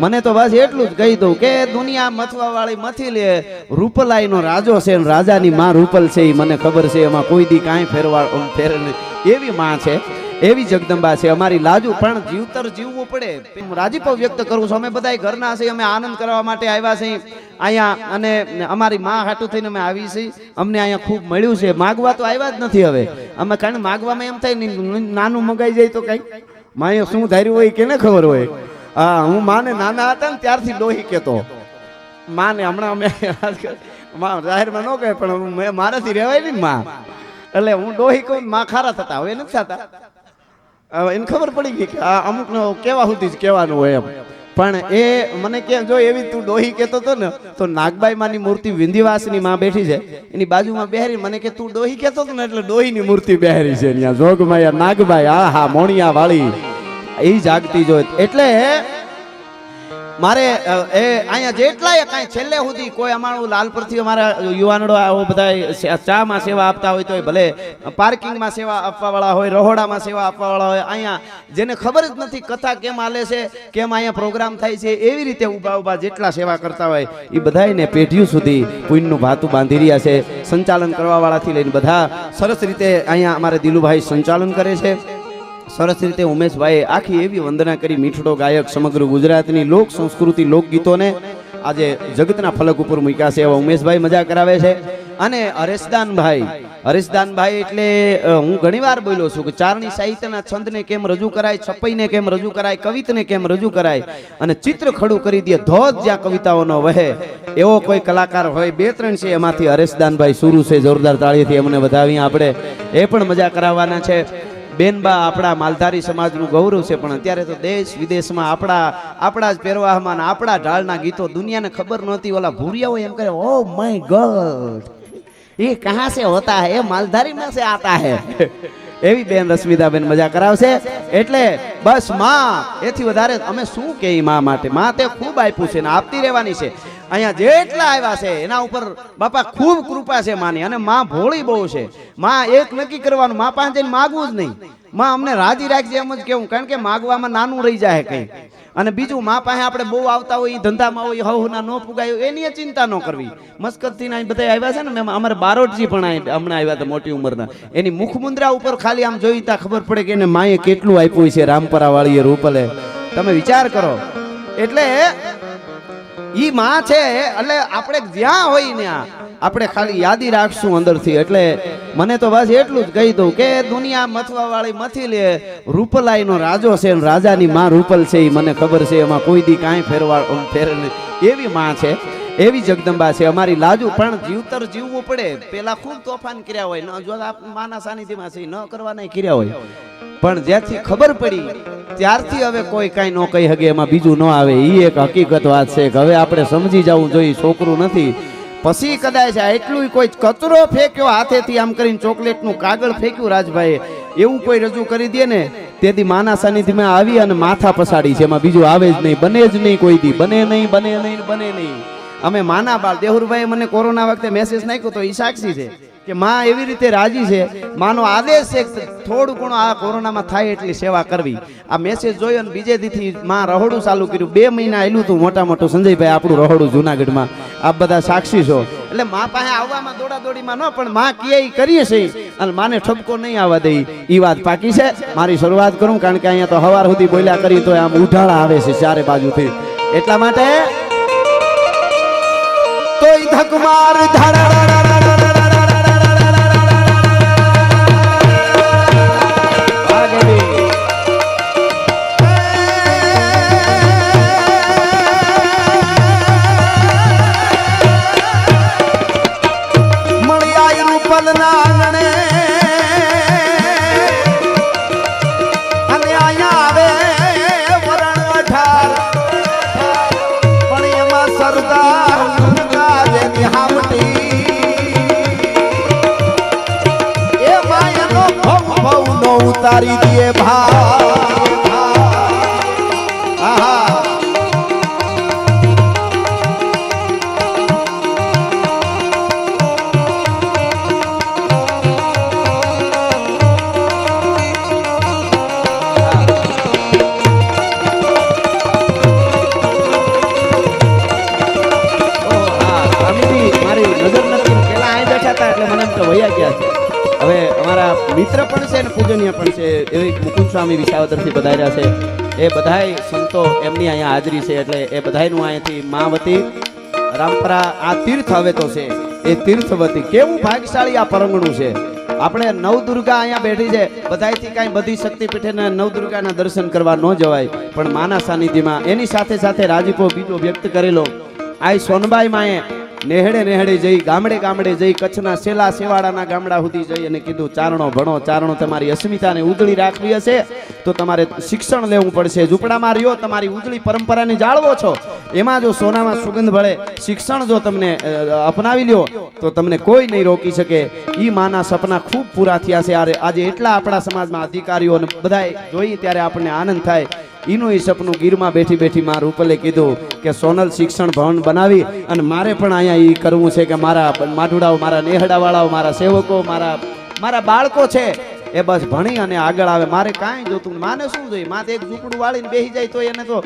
મને તો બસ એટલું જ કહી દઉં કે દુનિયા મથવા વાળી મથી લે રૂપલાઈ નો રાજો છે રાજાની માં રૂપલ છે એ મને ખબર છે. એમાં કોઈ દી કાંઈ ફેરવા ફેર એવી માં છે, એવી જગદંબા છે. અમારી લાજુ પણ જીવતર જીવવું પડે. રાજીપો વ્યક્ત કરું છું. અમે બધા ઘરના છે અમે આનંદ કરવા માટે આવ્યા છીએ. અહીંયા અને અમારી માં હાટું થઈને અમે આવી છીએ. અમને અહીંયા ખૂબ મળ્યું છે. માગવા તો આવ્યા જ નથી હવે. અમે કારણ માગવામાં એમ થાય નાનું મગાઈ જાય તો કઈ. માએ શું ધાર્યું હોય કેને ખબર હોય? હા, હું માને નાના હતા ને ત્યારથી ડોહી કહેતો. માને હમણાં અમે જાહેરમાં ન કહે, પણ મેં મારાથી રહેવાય ને માં. એટલે હું ડોહી કહું માં ખારા થતા. હવે નથી થતા. એને ખબર પડી ગઈ કે આ અમુક કેવા સુધી જ કહેવાનું હોય એમ. પણ એ મને કે જો એવી તું ડોહી કહેતો હતો ને, તો નાગબાઈ માની મૂર્તિ વિંધ્યવાસની માં બેઠી છે. એની બાજુમાં બેહરી મને કે, તું ડોહી કહેતો હતો ને, એટલે ડોહીની મૂર્તિ બેહરી છે ત્યાં જોગમાયા નાગબાઈ આ હા મોણિયા વાળી એ જાગતી જોઈ. એટલે મારે એ અહીંયા જેટલાય કાંઈ છેલ્લે સુધી કોઈ અમારું લાલપુરથી અમારા યુવાનડો આવો બધા ચામાં સેવા આપતા હોય તો ભલે, પાર્કિંગમાં સેવા આપવાવાળા હોય, રહોડામાં સેવા આપવાવાળા હોય, અહીંયા જેને ખબર જ નથી કથા કેમ હાલે છે, કેમ અહીંયા પ્રોગ્રામ થાય છે, એવી રીતે ઊભા ઊભા જેટલા સેવા કરતા હોય એ બધાયને પેઢીઓ સુધી પુણ્યનું ભાતું બાંધી રહ્યા છે. સંચાલન કરવાવાળાથી લઈને બધા સરસ રીતે અહીંયા અમારે દિલુભાઈ સંચાલન કરે છે. સરસ રીતે ઉમેશભાઈએ આખી એવી વંદના કરી મીઠડો ગાયક સમગ્ર ગુજરાતની લોક સંસ્કૃતિ લોકગીતોને આજે જગતના ફલક ઉપર મૂક્યા છે એવા ઉમેશભાઈ મજા કરાવે છે. અને હરેશદાનભાઈ હરેશદાનભાઈ એટલે હું ઘણીવાર બોલ્યો છું કે ચારણી સાહિત્યના છંદને કેમ રજૂ કરાય છપાઈને કેમ રજૂ કરાય, કવિતને કેમ રજૂ કરાય અને ચિત્ર ખડું કરી દે, ધોધ જ્યાં કવિતાઓનો વહે, એવો કોઈ કલાકાર હોય, બે ત્રણ છે એમાંથી હરેશદાનભાઈ સુરુ છે, જોરદાર તાળીથી એમને વધાવી આપણે, એ પણ મજા કરાવવાના છે. બેનબા આપણા માલધારી સમાજનું ગૌરવ છે, પણ અત્યારે તો દેશ વિદેશમાં આપણા આપણા જ પહેરવામાં આપણા ઢાળના ગીતો દુનિયાને ખબર નહોતી, ઓલા ભૂરિયા હોય એમ કરે ઓ માય ગોડ એ કહા સે હોતા હૈ? એ માલધારી માં સે આતા હે? એવી બેન રશ્મિતાબેન મજા કરાવશે. એટલે બસમાં, એથી વધારે અમે શું કે માં માટે? માં તે ખૂબ આપ્યું છે ને આપતી રહેવાની છે. અહીંયા જેટલા આવ્યા છે, એના ઉપર બાપા ખૂબ કૃપા છે માની. અને માં ભોળી બહુ છે. માં એક નક્કી કરવાનું, માં પાસે જઈને માગવું જ નહીં. માં અમને રાજી રાખજે એમ જ કેવું, કારણ કે માગવામાં નાનું રહી જાય કંઈ. અને બીજું, મા પાસે આપણે બહુ આવતા હોય એ ધંધામાં હોય હવ ના પુગાય એની ચિંતા ન કરવી. મસ્કતથી ના બધા આવ્યા છે ને અમારે બારોટજી પણ હમણાં આવ્યા હતા મોટી ઉંમરના. એની મુખમુદ્રા ઉપર ખાલી આમ જોઈ તા ખબર પડે કે એને માએ કેટલું આપ્યું છે રામપરા વાળી રૂપલે. તમે વિચાર કરો. એટલે ઈ માં છે, એટલે આપણે જ્યાં હોય ત્યાં આપણે ખાલી યાદી રાખશું અંદરથી. એટલે મને તો બસ એટલું જ કહી દઉં કે દુનિયા મથવા વાળી મથી લે રૂપલાઈ નો રાજો છે રાજાની માં રૂપલ છે એ મને ખબર છે. એમાં કોઈ દી કાંઈ ફેરવા ફેર એવી માં છે, એવી જગદંબા છે. અમારી લાજુ પણ જીવતર જીવવું પડે. પેલા ખૂબ તોફાન કર્યા હોય. ન જો માના સાનિધ્યમાં છે, ન કરવાના કર્યા હોય. પણ જ્યાંથી ખબર પડી, ત્યારથી હવે કોઈ કાંઈ ન કહી શકે એમાં બીજું ન આવે. એ એક હકીકત વાત છે કે હવે આપણે સમજી જવું જોઈએ છોકરું નથી. પછી કદાચ એટલું કોઈ કચરો ફેંક્યો હાથેથી, આમ કરીને ચોકલેટનું કાગળ ફેંક્યું રાજભાઈએ. એવું કોઈ રજૂ કરી દે ને, તેથી માના સાનિધ્યમાં આવી અને માથા પસાડી છે. એમાં બીજું આવે જ નહીં, બને જ નહીં કોઈ દી. બને નહીં બને નહીં બને નહીં. અમે માના બાળ. દેહુરભાઈ મને કોરોના વખતે મેસેજ નાખ્યો તો એ સાક્ષી છે. કે માં એવી રીતે રાજી છે? માનો આદેશ છે થોડું ઘણું આ કોરોનામાં થાય એટલી સેવા કરવી. આ મેસેજ જોયો ને બીજે દીથી માં રહોડું ચાલુ કર્યું. બે મહિના આવેલું હતું મોટા મોટું. સંજયભાઈ, આપણું રહોડું જુનાગઢમાં. આપ બધા સાક્ષી છો. એટલે માં પાસે આવવામાં દોડા ન, પણ માં કે કરીએ છે અને માને ઠપકો નહીં આવવા દઈ ઈ. વાત પાકી છે. મારી શરૂઆત કરું, કારણ કે અહીંયા તો હવાર સુધી બોલ્યા કરી તો આમ ઉઢાળા આવે છે ચારે બાજુથી. એટલા માટે તો ધકમાર ધક સ્વામી વિસાવદરથી પધાર્યા છે. એ બધાય સંતો એમની અહીંયા હાજરી છે એટલે એ બધાયનું અહીંયાથી મા રામપરા આ તીર્થ હવે તો છે. એ તીર્થવતી કેવું ભાગ્યશાળી આ પરંગણું છે. આપણે નવદુર્ગા અહીંયા બેઠી છે. બધાથી કાંઈ બધી શક્તિપીઠે ને નવદુર્ગાના દર્શન કરવા ન જવાય. પણ માના સાનિધ્યમાં એની સાથે સાથે રાજીપો બીજો વ્યક્ત કરેલો. આ સોનબાઈ માએ નેહડે નેહડે જઈ, ગામડે ગામડે જઈ, કચ્છના સેલા સેવાડાના ગામડા સુધી જઈ અને કીધું, ચારણો ભણો, ચારણો તમારી અસ્મિતાને ઉજળી રાખવી હશે, તો તમારે શિક્ષણ લેવું પડશે. ઝૂંપડામાં રહ્યો, તમારી ઉજળી પરંપરાને જાળવો છો. એમાં જો સોનામાં સુગંધ ભળે, શિક્ષણ જો તમને અપનાવી લ્યો, તો તમને કોઈ નહીં રોકી શકે. એ માના સપના ખૂબ પૂરા થયા છે. આજે એટલા આપણા સમાજમાં અધિકારીઓ બધાય જોઈએ ત્યારે આપણને આનંદ થાય. ઈનું એ સપનું ગીરમાં બેઠી બેઠી માં રૂપલે કીધું કે સોનલ શિક્ષણ ભવન બનાવી અને મારે પણ અહીંયા એ કરવું છે કે મારા માઢુડાઓ, મારા નેહડાવાળાઓ, મારા સેવકો, મારા મારા બાળકો છે. એ બસ ભણી અને આગળ આવે. મારે કાંઈ જોતું માને શું જોઈએ? માથે એક ઝૂંપડું વાળીને બેસી જાય તો એને તો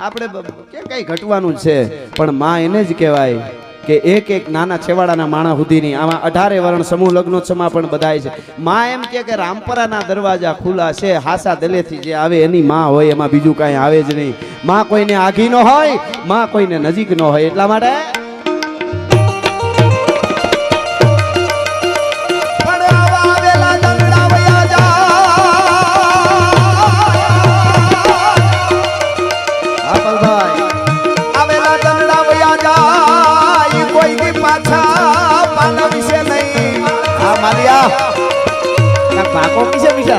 આપણે કે કંઈ ઘટવાનું છે. પણ માં એને જ કહેવાય કે એક એક નાના છેવાડાના માણા સુધીની આમાં અઢારે વર્ણ સમૂહ લગ્નોત્સવમાં પણ બધાય છે. માં એમ કે કે રામપરાના દરવાજા ખુલ્લા છે, હાસા દલેથી જે આવે એની માં હોય, એમાં બીજું કાંઈ આવે જ નહીં. માં કોઈને આઘી ન હોય, માં કોઈને નજીક ન હોય. એટલા માટે kopi siap bisa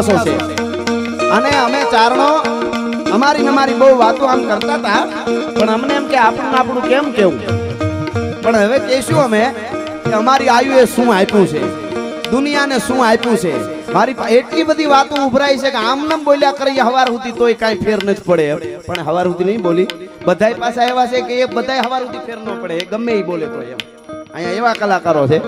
ઇતિહાસો છે. અને અમે ચારણો અમારી ને બહુ વાતો આમ કરતા હતા, પણ અમને એમ કે આપણું આપણું કેમ કેવું? પણ હવે કહીશું અમે કે અમારી આયુએ શું આપ્યું છે? દુનિયાને શું આપ્યું છે? મારી એટલી બધી વાતો ઉભરાય છે કે આમ નામ બોલ્યા કરી હવાર સુધી તોય કાંઈ ફેર નથી પડે પણ હવાર સુધી નહીં બોલી. બધાય પાછા એવા છે કે એ બધાય હવાર સુધી ફેર ન પડે ગમે એ બોલે તો એમ. અહીંયા એવા કલાકારો છે.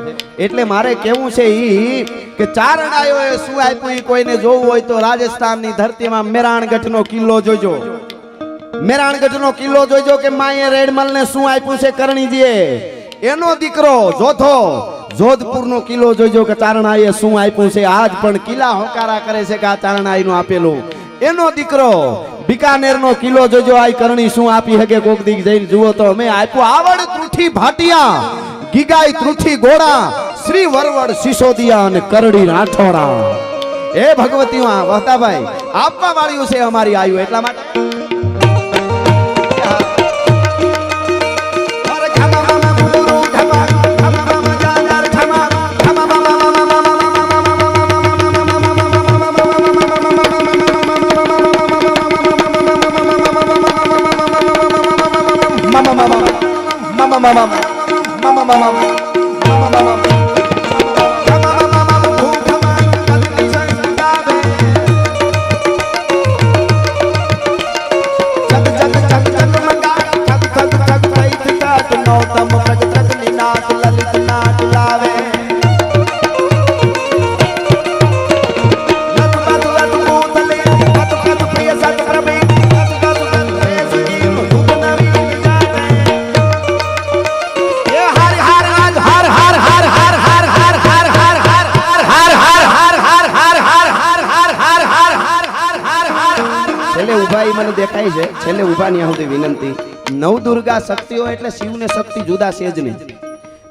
એટલે મારે કેવું છે ઈ કે ચારણાયોએ શું આપ્યું એ કોઈને જોવું હોય તો રાજસ્થાનની ધરતીમાં મેરાણગઢનો કિલ્લો જોજો. મેરાણગઢનો કિલ્લો જોજો કે માએ રેડમલને શું આપ્યું છે કરણીજીએ. એનો દીકરો જોથો જોધપુરનો કિલ્લો જોજો કે ચારણાએ શું આપ્યું છે. આજ પણ કિલ્લા હોકારા કરે છે કે આ ચારણાઈનું આપેલું. એનો દીકરો બિકાનેરનો કિલ્લો જોજો. આ કરણી શું આપી હકે કોક દીક જઈને જુઓ તો અમે આપ્યું આવડ ત્રુઠી ભાટિયા. ગીગાઈ ત્રુઠી ગોળા શ્રી વરવડ સિસોદિયા અને કરડી રાઠોડા એ ભગવતી વહતાભાઈ આપવા વાળ્યું છે અમારી આયુ એટલા માટે Mama, ખમા mama, mama. છે છેલ્લે સુધી વિનંતી. નવ દુર્ગા શક્તિઓ એટલે શિવને શક્તિ જુદા છે જ નહીં.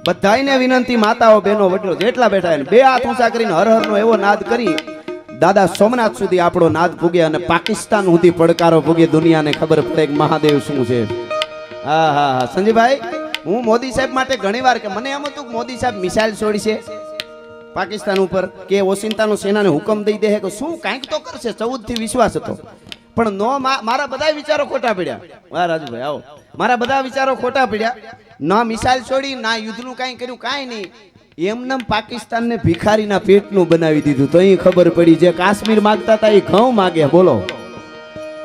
બધાને વિનંતી, માતાઓ, બહેનો, વડીલો, જેટલા બેઠા બે હાથ ઊંચા કરીને હર એવો નાદ કરી, દાદા સોમનાથ સુધી આપણો નાદ ભૂગે અને પાકિસ્તાન સુધી પડકારો ભૂગે દુનિયાને ખબર પડે કે મહાદેવ શું છે. હા હા હા. સંજીભાઈ હું મોદી સાહેબ માટે ઘણીવાર કે મને એમ હતું કે મોદી સાહેબ મિસાઇલ છોડી છે. પાકિસ્તાન ઉપર કે ઓસિંતાનો સેનાને હુકમ દઈ દે કે શું કાંઈક તો કરશે ચૌદથી વિશ્વાસ હતો. પણ નો મારા બધા વિચારો ખોટા પડ્યા. વાહ, રાજુભાઈ, આવો. મારા બધા વિચારો ખોટા પડ્યા. ના મિસાઇલ છોડી, ના યુદ્ધનું કાંઈ કર્યું, કાંઈ નહીં. એમનેમ પાકિસ્તાનને ભિખારીના પેટનું બનાવી દીધું. તો અહીં ખબર પડી જે કાશ્મીર માગતા હતા એ ઘઉં માગે બોલો.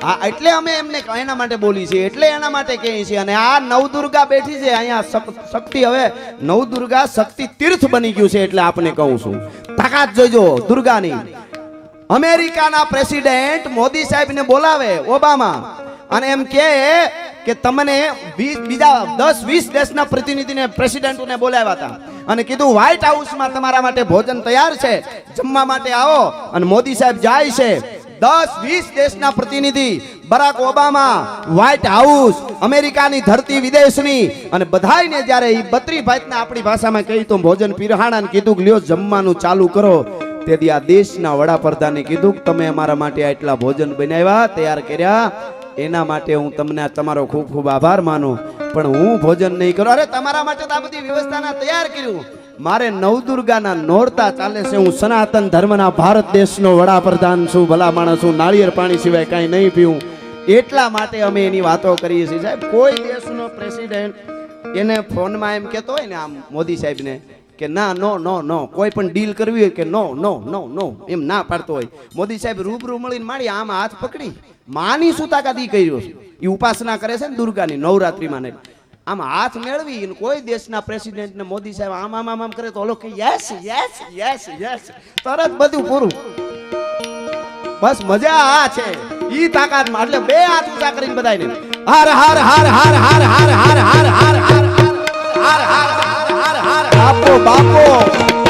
હા એટલે અમે એમને એના માટે બોલી છે એટલે એના માટે કહીએ છીએ. અને આ નવદુર્ગા બેઠી છે, અહીંયા શક્તિ હવે નવદુર્ગા શક્તિ તીર્થ બની ગયું છે એટલે આપને કહું છું. તાકાત જોજો દુર્ગાની. અમેરિકાના પ્રેસિડેન્ટ મોદી સાહેબને બોલાવે ઓબામા. અને એમ કે તમને બીજા દસ, વીસ દેશના પ્રતિનિધિને, પ્રેસિડેન્ટને બોલાવ્યા હતા. અને કીધું વ્હાઇટ હાઉસમાં તમારા માટે ભોજન તૈયાર છે. જમવા માટે આવો. અને મોદી સાહેબ જાય છે. દસ, વીસ દેશના પ્રતિનિધિ, બરાક ઓબામા વ્હાઇટ હાઉસ અમેરિકાની ધરતી વિદેશની. અને બધાયને જ્યારે એ બત્રી ભાતના આપણી ભાષામાં કહી તો ભોજન પીરહાણા ને કીધું લ્યો, જમવાનું ચાલુ કરો. તેથી આ દેશના વડાપ્રધાને કીધું કે તમે અમારા માટે આટલા ભોજન બનાવ્યા, તૈયાર કર્યા. એના માટે હું તમને તમારો ખૂબ ખૂબ આભાર માનું. પણ હું ભોજન નહીં કરું. અરે, તમારા માટે આ બધી વ્યવસ્થાના તૈયાર કર્યું. મારે નવદુર્ગાના નોરતા ચાલે છે. હું સનાતન ધર્મના ભારત દેશનો વડાપ્રધાન છું, ભલા માણસ છું નાળિયેર પાણી સિવાય કાંઈ નહીં પીવું. એટલા માટે અમે એની વાતો કરીએ છીએ. સાહેબ, કોઈ દેશનો પ્રેસિડેન્ટ એને ફોનમાં એમ કહેતો હોય ને આમ મોદી સાહેબને કે ના નો નો નો કોઈ પણ ડીલ કરવી હોય કે નો નો નો નો એમ ના પાડતો હોય મોદી સાહેબ રૂબરૂ મળીને માડી આમ હાથ પકડી માની શું તાકાત ઈ કર્યો છે એ ઉપાસના કરે છે ને દુર્ગાની નવરાત્રીમાં ને આમ હાથ મેળવી કોઈ દેશના પ્રેસિડેન્ટને મોદી સાહેબ આમ આમ આમ કરે તો ઓલો કે યસ યસ યસ યસ તરત બધું પૂરું બસ મજા આ છે ઈ તાકાતમાં એટલે બે હાથ ઊંચા કરીને બધાયને હાર હાર હાર હાર હાર હાર હાર હાર હાર હાર હાર હાર હાર હાર આપો બાપો.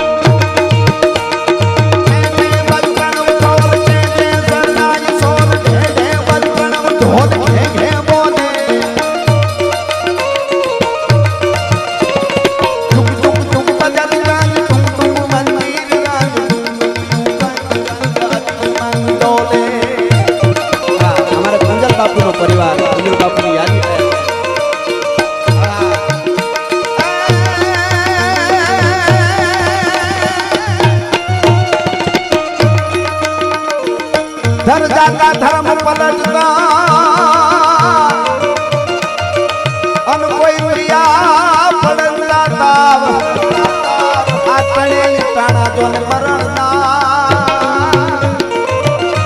તણેલી તાણા તો ને મરણના.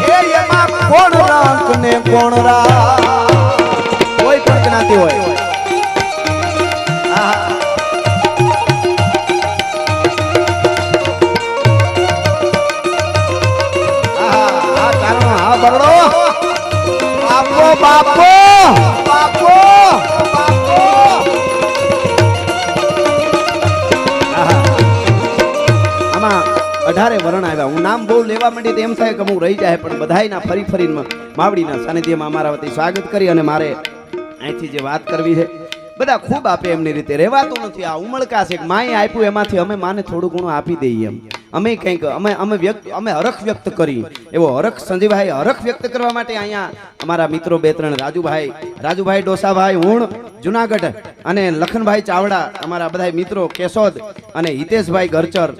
એ એમાં કોણ રાખ ને કોણ રા કોઈ પણ જ્ઞાતિ હોય. અઢારે વર્ણ આવ્યા. હું નામ બહુ લેવા માંડી એમ થાય કે હું રહી જાય, પણ બધાયના ફરી ફરીને માવડીના સાનિધ્યમાં અમારા વતી સ્વાગત કરી અને મારે અહીંથી જે વાત કરવી છે, બધા ખૂબ આપે એમની રીતે. રહેવાતું નથી. આ ઉમળકા છે માય આપ્યું, એમાંથી અમે માને થોડું ઘણું આપી દઈએ એમ. અમે કંઈક, અમે અમે વ્યક્ત અમે હરખ વ્યક્ત કરી. એવો હરખ સંજીવભાઈ હરખ વ્યક્ત કરવા માટે અહીંયા અમારા મિત્રો બે ત્રણ, રાજુભાઈ રાજુભાઈ ડોસાભાઈ હુણ જુનાગઢ અને લખનભાઈ ચાવડા, અમારા બધા મિત્રો કેશોદ અને હિતેશભાઈ ગરચર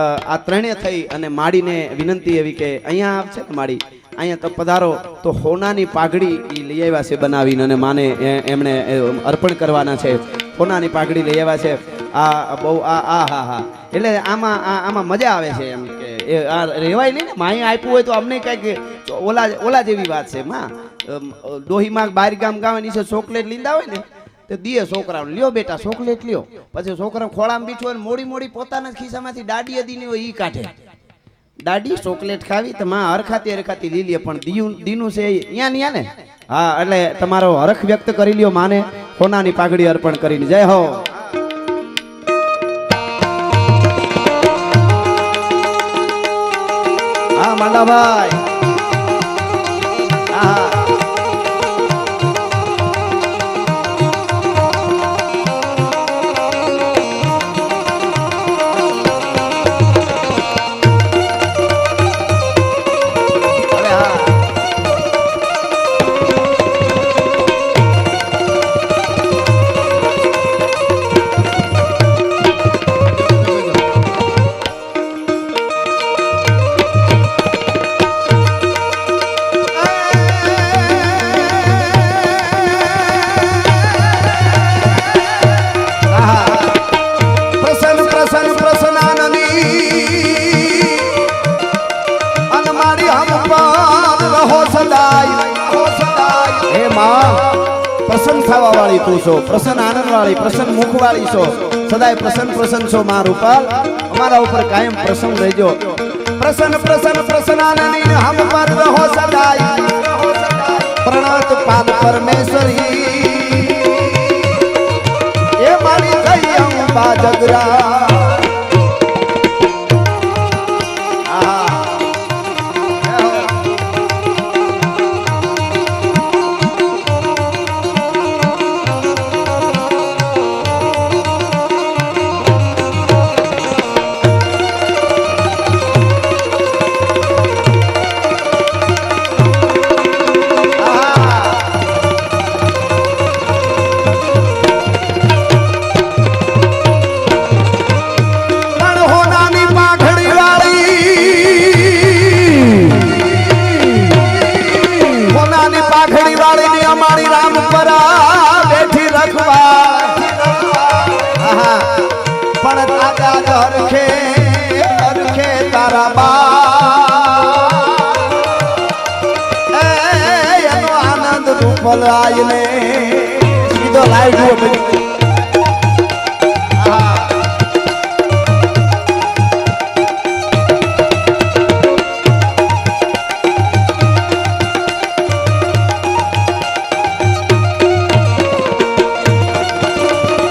આ ત્રણેય થઈ અને માડીને વિનંતી એવી કે અહીંયા આપશે ને માડી. અહીંયા તો પધારો. તો હોનાની પાઘડી એ લઈ આવ્યા છે બનાવીને અને માને એમણે અર્પણ કરવાના છે. હોનાની પાઘડી લઈ આવ્યા છે. આ બહુ, આ આ, હા હા. એટલે આમાં આમાં મજા આવે છે એમ કે આ રહેવાય નહીં ને માહી આપ્યું હોય તો અમને કંઈક ઓલા ઓલા જેવી વાત છે, માં. ડોહીમાં બહાર ગામ ગામે નીચે ચોકલેટ લીંદા હોય ને, તો દીએ છોકરાઓ લ્યો બેટા, ચોકલેટ લ્યો. પછી છોકરા ખોળામાં બીઠું હોય મોડી મોડી પોતાના ખિસ્સામાંથી દાડી અદીની હોય એ કાઢે. દાડી ચોકલેટ ખાવી તો માં હરખાતી હરખાતી લીલીએ પણ દીયું દીનું છે અહીંયા ને અહીંયા ને? હા, એટલે તમારો હરખ વ્યક્ત કરી લ્યો માને, સોનાની પાઘડી અર્પણ કરીને. જય હો. હા, માંડાભાઈ. પ્રસન્ન પ્રસન્ન છો માં રૂપાલ. અમારા ઉપર કાયમ પ્રસન્ન રહેજો. પ્રસન્ન પ્રસન્ન પ્રસન્નાનંદી હમ પર રહો સદાય. પ્રણત પાદ પરમેશ્વરી. એ મારી થઈ અંબા જગરા.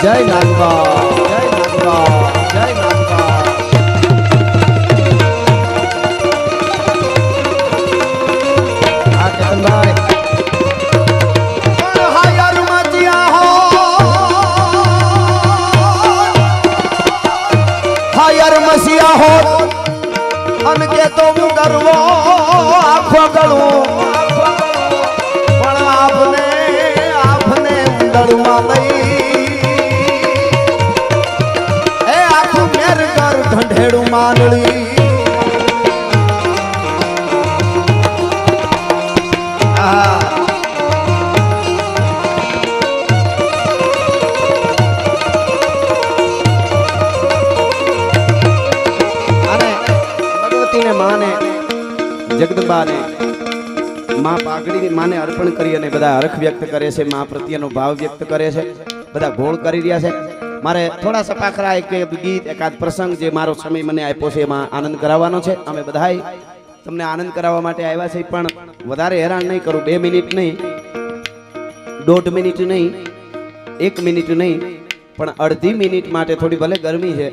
જય નાગવા જય નાગવા જય કેતનભાઈ પણ આપને આપને ઉંદરમાં ભગવતીને માને, જગદંબાને, માં પાઘડીની માને અર્પણ કરી અને બધા હરખ વ્યક્ત કરે છે, માં પ્રત્યેનો ભાવ વ્યક્ત કરે છે, બધા ગોળ કરી રહ્યા છે. મારે થોડા સપાખરા એક ગીત, એકાદ પ્રસંગ જે મારો સમય મને આપ્યો છે એમાં આનંદ કરાવવાનો છે. અમે બધાય તમને આનંદ કરાવવા માટે આવ્યા છે પણ વધારે હેરાન નહીં કરું. બે મિનિટ નહીં, દોઢ મિનિટ નહીં, એક મિનિટ નહીં, પણ અડધી મિનિટ માટે થોડી ભલે ગરમી છે,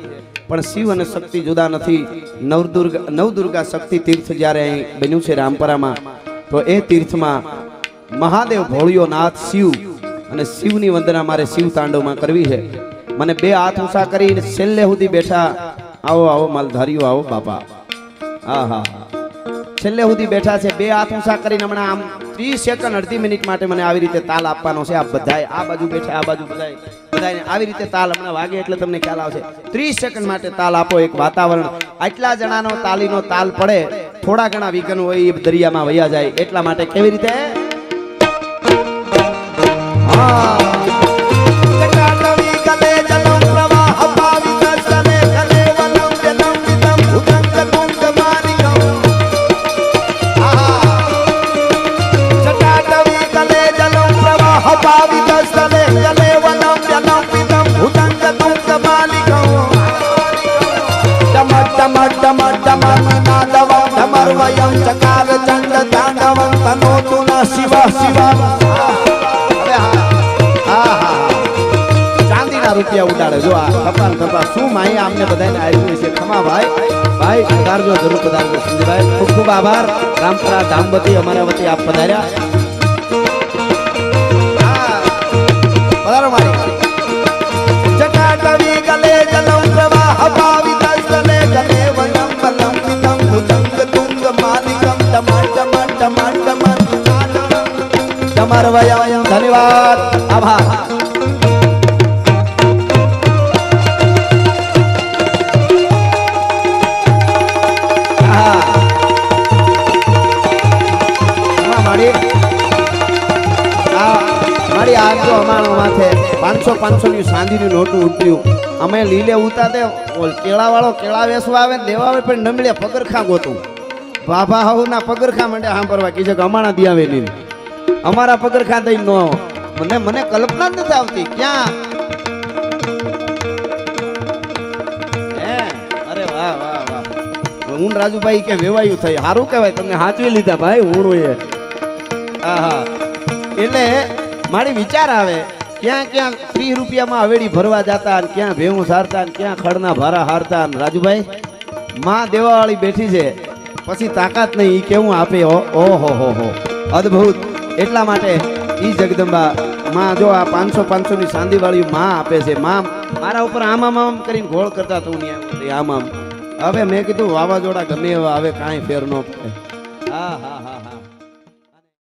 પણ શિવ અને શક્તિ જુદા નથી. નવદુર્ગા નવદુર્ગા શક્તિ તીર્થ જ્યારે અહીં બન્યું છે રામપરામાં, તો એ તીર્થમાં મહાદેવ ભોળિયો નાથ શિવ અને શિવની વંદના મારે શિવ તાંડવમાં કરવી છે. મને બે હાથ ઊંચા કરીને છેલ્લે સુધી બેઠા. આવો આવો, માલધારીઓ, આવો, બાપા. હા હા. છેલ્લે સુધી બેઠા છે, બે હાથ ઊંચા કરીને હમણાં આમ ત્રીસ સેકન્ડ, અડધી મિનિટ માટે મને આવી રીતે તાલ આપવાનો છે. આ બધાય, આ બાજુ બેઠા, આ બાજુ બધાય. બધાને આવી રીતે તાલ હમણાં વાગે એટલે તમને ખ્યાલ આવશે. ત્રીસ સેકન્ડ માટે તાલ આપો એક વાતાવરણ. આટલા જણાનો તાલીનો તાલ પડે. થોડા ઘણા વિઘન હોય એ દરિયામાં વયા જાય. એટલા માટે કેવી રીતે? હા. આમને બધાને આવ્યું છે ખમા ભાઈ. ભાઈ, પધારજો, જરૂર પધારજો. સંજયભાઈ, ખૂબ ખૂબ આભાર. રામપરા ધામવતી અમારા વતી આપ પધાર્યા. લીલે ઉતાતે કેળા વાળો કેળા વેસવા આવે ને દેવા આવે, પણ નમળે પગરખા ગોતું. ભાભા હાઉના પગરખા માંડે સાંભળવા કીધે કે અમાણા આવે નહીં અમારા પગરખા દઈ નો મને મને કલ્પના જ નથી આવતી. ક્યાં? હે? અરે વાહ વાહ વાહ. હું રાજુભાઈ કે વેવાયું થઈ સારું કહેવાય, તમને હાચવી લીધા ભાઈ હું એ હા એટલે મારી વિચાર આવે ક્યાં ક્યાં ત્રીસ રૂપિયામાં હવેડી ભરવા જતા અને ક્યાં ભેવું સારતા અને ક્યાં ખડના ભારા હારતા અને રાજુભાઈ, માં દેવાવાળી બેઠી છે. પછી તાકાત નહીં, ઈ કેવું આપે? ઓહો હો હો અદ્ભુત. એટલા માટે ઈ જગદંબા, માં જો આ પાંચસો પાંચસો ની સાંદી માં આપે છે. માં મારા ઉપર આમ આમ આમ કરીને ગોળ કરતા તું ને આમ આમ. હવે મેં કીધું વાવાઝોડા ગમે એવા હવે કાંઈ ફેર ન હા હા હા હા.